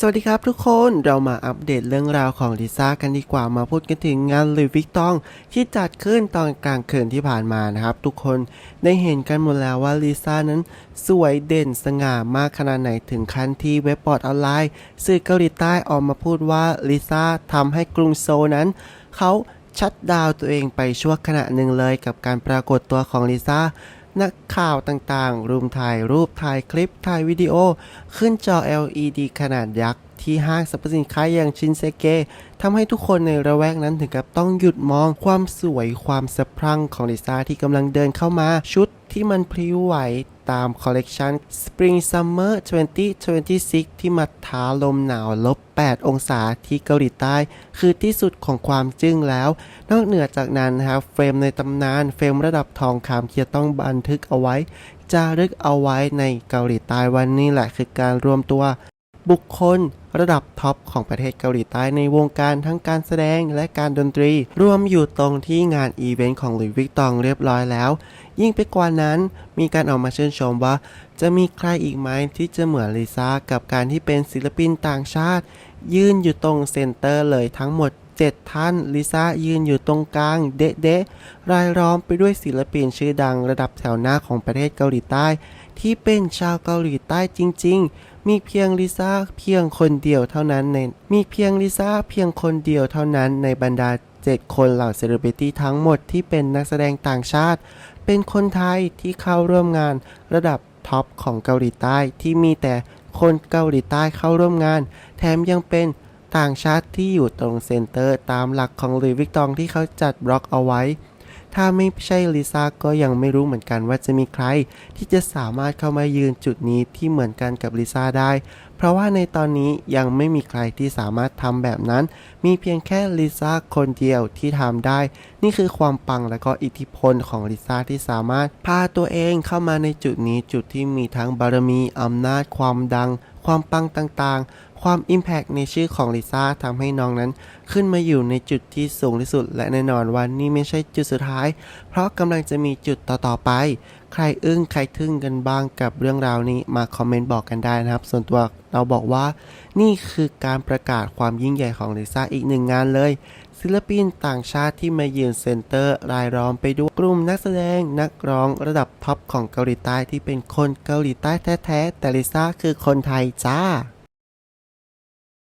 สวัสดีครับทุกคนเรามาอัปเดตเรื่องราวของลิซ่ากันดีกว่ามาพูดกันถึงงานลุยวิกตองที่จัดขึ้นตอนกลางคืนที่ผ่านมานะครับ ทุกคนได้เห็นกันหมดแล้วว่าลิซ่านั้นสวยเด่นสง่ามากขนาดไหนถึงขั้นที่เว็บบอร์ดออนไลน์สื่อเกาหลีใต้ออกมาพูดว่าลิซ่าทำให้กรุงโซนั้น เขาชัดดาวตัวเองไปชั่วขณะหนึ่งเลยกับการปรากฏตัวของลิซ่า นักข่าวต่างๆ รุมถ่ายรูปถ่ายคลิปถ่ายวิดีโอ ขึ้นจอ LED ขนาดยักษ์ ที่ห้างสรรพสินค้าอย่างชินเซเกะทำให้ทุกคนในระแวกนั้นถึงกับต้องหยุดมองความสวยความสะพรั่งของลิซ่าที่กำลังเดินเข้ามาชุด ที่มันพลิ้วไหวตามคอลเลกชัน Spring Summer 2026 ที่มาท้าลมหนาวลบ 8 องศาที่เกาหลีใต้ คือที่สุดของความจึ้งแล้ว นอกเหนือจากนั้นนะครับเฟรมในตำนาน เฟรมระดับทองคำที่จะต้องบันทึกเอาไว้ จารึกเอาไว้ในเกาหลีใต้วันนี้แหละคือการรวมตัว บุคคลระดับท็อปของประเทศเกาหลีใต้ในวงการทั้งการแสดงและการดนตรี รวมอยู่ตรงที่งานอีเวนต์ของหลุยส์วิกตองเรียบร้อยแล้ว ยิ่งไปกว่านั้นมีการออกมาเชิญชมว่า จะมีใครอีกไหมที่จะเหมือนลิซ่ากับการที่เป็นศิลปินต่างชาติ ยืนอยู่ตรงเซ็นเตอร์เลยทั้งหมด 7 ท่านลิซ่ายืนอยู่ตรงกลางเดะเดะรายล้อมไปด้วยศิลปินชื่อดังระดับแถวหน้าของประเทศเกาหลีใต้ ที่เป็นชาวเกาหลีใต้จริง ๆมีเพียงลิซ่าเพียงคนเดียวเท่านั้นในมีเพียงลิซ่าเพียงคนเดียวเท่านั้นในบรรดา 7 คนเหล่าเซเลบริตี้ทั้งหมดที่เป็นนักแสดงต่างชาติ เป็นคนไทยที่เข้าร่วมงานระดับท็อปของเกาหลีใต้ที่มีแต่คนเกาหลีใต้เข้าร่วมงาน แถมยังเป็นต่างชาติที่อยู่ตรงเซ็นเตอร์ตามหลักของหลุยส์วิกตองที่เขาจัดบล็อกเอาไว้ ถ้าไม่ใช่ลิซ่าก็ยังไม่รู้เหมือนกันว่าจะมีใคร ที่จะสามารถเข้ามายืนจุดนี้ที่เหมือนกันกับลิซ่าได้ เพราะว่าในตอนนี้ยังไม่มีใครที่สามารถทำแบบนั้น มีเพียงแค่ลิซ่าคนเดียวที่ทำได้ นี่คือความปังและก็อิทธิพลของลิซ่าที่สามารถพาตัวเองเข้ามาในจุดนี้จุดที่มีทั้งบารมีอำนาจความดัง ความปังต่างๆ ความอิมแพกในชื่อของลิซ่าทำให้น้องนั้น ขึ้นมาอยู่ในจุดที่สูงที่สุด และแน่นอนว่านี่ไม่ใช่จุดสุดท้าย เพราะกำลังจะมีจุดต่อๆไป ใครอึ้งใครทึ่งกันบ้างกับเรื่องราวนี้มาคอมเมนต์บอกกันได้นะครับ ส่วนตัวเราบอกว่า นี่คือการประกาศความยิ่งใหญ่ของลิซ่าอีกหนึ่งงานเลยศิลปินต่างชาติที่มายืนเซ็นเตอร์รายล้อมไปด้วยกลุ่มนักแสดงนักร้องระดับท็อปของเกาหลีใต้ที่เป็นคนเกาหลีใต้แท้ๆแต่ลิซ่าคือคนไทยจ้า